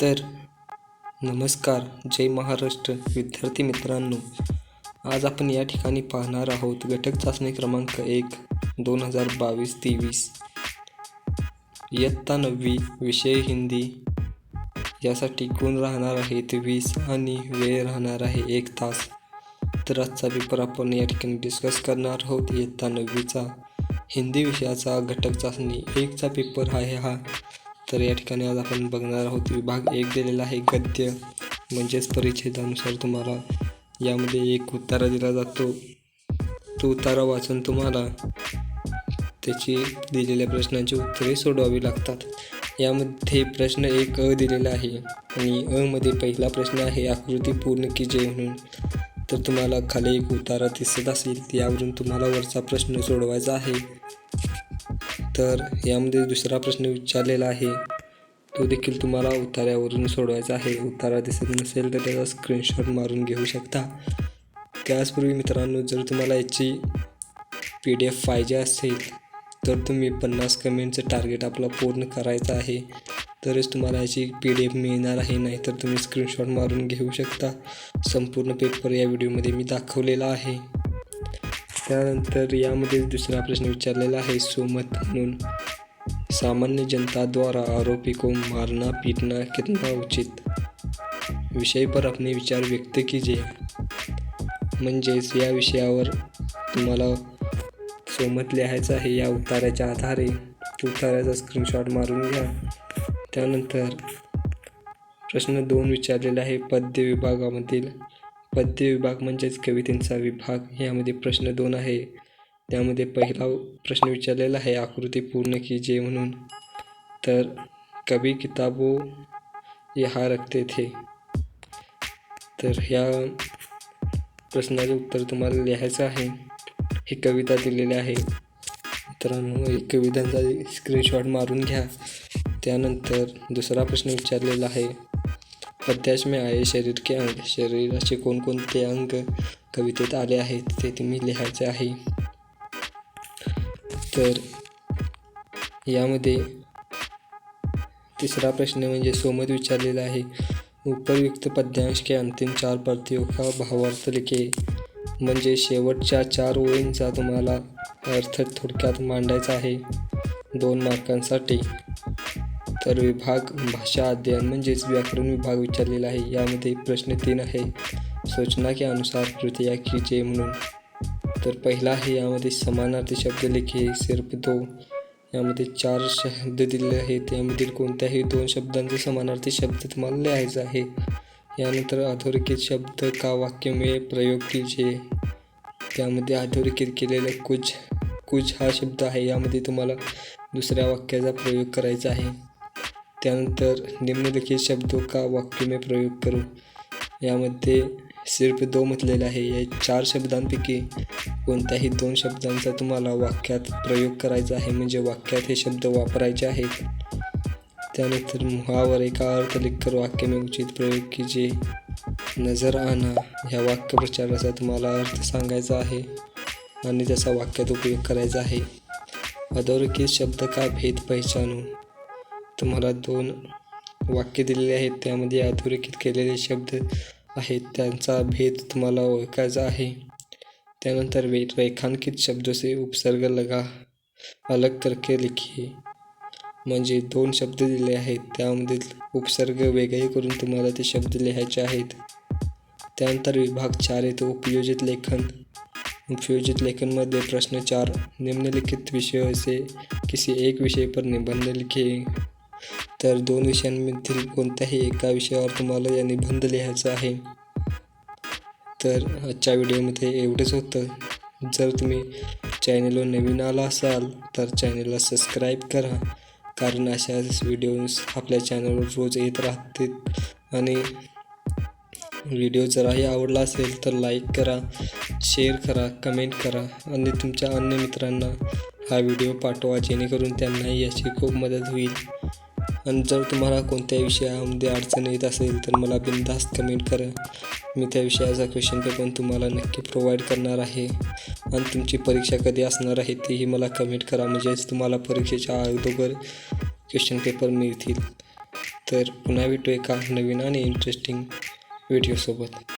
तर नमस्कार जय महाराष्ट्र. विद्यार्थी मित्रांनो आज आपण या ठिकाणी पाहणार आहोत घटक चाचणी क्रमांक एक दोन हजार बावीस तेवीस. इयत्ता नववी विषय हिंदी. यासाठी गुण राहणार आहेत वीस आणि वेळ राहणार आहे एक तास. तर आजचा पेपर आपण या ठिकाणी डिस्कस करणार आहोत. इयत्ता नववीचा हिंदी विषयाचा घटक चाचणी. एकचा पेपर आहे हा तर या ठिकाणी आज आपण बघणार आहोत विभाग एक दिलेला आहे गद्य म्हणजेच परिच्छेदानुसार तुम्हाला. यामध्ये एक उतारा दिला जातो. तो उतारा वाचून तुम्हाला त्याची दिलेल्या प्रश्नांची उत्तरे सोडवावी लागतात. यामध्ये प्रश्न एक अ दिलेला आहे आणि अमध्ये पहिला प्रश्न आहे आकृती पूर्ण की जे म्हणून. तर तुम्हाला खाली एक उतारा दिसत असेल यावरून तुम्हाला वरचा प्रश्न सोडवायचा आहे. तर यामध्ये दुसरा प्रश्न विचारलेला आहे. तो देखील तुम्हाला उतार्यावरून सोडवायचा आहे. उतारा दिसत नसेल तर त्याचा स्क्रीनशॉट मारून घेऊ शकता. त्याचपूर्वी मित्रांनो जर तुम्हाला याची पी डी एफ पाहिजे असेल तर तुम्ही पन्नास कमेंटचं टार्गेट आपला पूर्ण करायचं आहे. तरच तुम्हाला याची पी डी एफ मिळणार आहे. नाहीतर तुम्ही स्क्रीनशॉट मारून घेऊ शकता. संपूर्ण पेपर या व्हिडिओमध्ये मी दाखवलेला आहे. त्यानंतर यामध्ये दुसरा प्रश्न विचारलेला आहे सोमत म्हणून. सामान्य जनता द्वारा आरोपी को मारना पीटना कितना उचित? विषय पर अपने विचार व्यक्त कीजिए. म्हणजेच या विषयावर तुम्हाला सोमत लिहायचं आहे या उताराच्या आधारे. उताराचा स्क्रीनशॉट मारून घ्या. त्यानंतर प्रश्न दोन विचारलेला आहे पद्य विभागामधील. पद्य विभाग म्हणजेच कवितेंचा विभाग यामध्ये प्रश्न दोन आहे. त्यामध्ये पहिला प्रश्न विचारलेला आहे आकृती पूर्ण की जे म्हणून. तर कवी किताबो यहाँ रखते थे. तर ह्या प्रश्नाचे उत्तर तुम्हाला लिहायचं आहे. ही कविता दिलेली आहे. मित्रांनो एक कवितांचा स्क्रीनशॉट मारून घ्या. त्यानंतर दुसरा प्रश्न विचारलेला आहे. अध्याश में आए शरीर के अंग शरीराचे कोणकोणते अंग कवितेत आले आहेत ते तुम्ही लिहायचे आहे. तर यामध्ये तिसरा प्रश्न म्हणजे सोमत विचारलेला आहे उपयुक्त पद्यांश के अंतिम चार प्रतियों का भावार्थ लिखे. म्हणजे शेवटच्या चार ओळींचा तुम्हाला अर्थ थोडक्यात मांडायचा आहे. दोन मार्कांसाठी. तर विभाग भाषा अध्ययन म्हणजेच व्याकरण विभाग विचारलेला आहे. यामध्ये प्रश्न तीन आहे. सूचना के अनुसार कृतीया कीजिए म्हणून. तर पहिला आहे यामध्ये समानार्थी शब्द लिखे सिर्फ दो. यामध्ये चार शब्द दिलेले आहेत. यामधील कोणत्याही दोन शब्दांचे समानार्थी शब्द तुम्हाला लिहायचा आहे. यानंतर अधोरेखित शब्द का वाक्य में प्रयोग कीजिए त्यामध्ये अधोरेखित केलेलं कुछ कुछ हा शब्द आहे. यामध्ये तुम्हाला दुसऱ्या वाक्याचा प्रयोग करायचा आहे. त्यानंतर निम्नलिखित शब्दों का वाक्य में प्रयोग करू? यामध्ये सिर्फ दो म्हटलेलं आहे. या चार शब्दांपैकी कोणत्याही दोन शब्दांचा तुम्हाला वाक्यात प्रयोग करायचा आहे. म्हणजे वाक्यात हे शब्द वापरायचे आहेत. त्यानंतर मुहावर एका अर्थ लिखकर वाक्य में उचित प्रयोग कीजिए नजर आना ह्या वाक्यप्रचाराचा तुम्हाला अर्थ सांगायचा आहे आणि त्याचा वाक्यात उपयोग करायचा आहे. अधोरेखित शब्द का भेद पहचानू? तुम्हाला दोन वाक्य दिलेले आहेत. त्यामध्ये अधोरेखित केलेले शब्द आहेत. त्यांचा भेद तुम्हाला ओळखायचा आहे. त्यानंतर वे रेखांकित शब्दों से उपसर्ग लगा अलग करके लिखिए म्हणजे दोन शब्द दिले आहेत. त्यामध्ये उपसर्ग वेगळे करून तुम्हाला ते शब्द लिहायचे आहेत. त्यानंतर विभाग चार येतो. उपयोजित लेखन. उपयोजित लेखनमध्ये प्रश्न चार. निम्नलिखित विषयों से किसी एक विषय पर निबंध लिखे. तर दोन विषयांमधील कोणत्याही एका विषयावर तुम्हाला या निबंध लिहायचा आहे. तर आजच्या व्हिडिओमध्ये एवढंच होतं. जर तुम्ही चॅनलवर नवीन आला असाल तर चॅनलला सबस्क्राईब करा. कारण अशाच व्हिडिओज आपल्या चॅनलवर रोज येत राहतील आणि व्हिडिओ जराही आवडला असेल तर लाईक करा शेअर करा कमेंट करा. आणि तुमच्या अन्य मित्रांना हा व्हिडिओ पाठवा जेणेकरून त्यांनाही याची खूप मदत होईल. आणि जर तुम्हाला कोणत्या विषयामध्ये अडचण येत असेल तर मला बिनधास्त कमेंट करा. मी त्या विषयाचा क्वेश्चन पेपर तुम्हाला नक्की प्रोव्हाइड करणार आहे. आणि तुमची परीक्षा कधी असणार आहे तेही मला कमेंट करा. म्हणजेच तुम्हाला परीक्षेच्या अगोदर क्वेश्चन पेपर मिळतील. तर पुन्हा भेटू एका नवीन आणि इंटरेस्टिंग व्हिडिओसोबत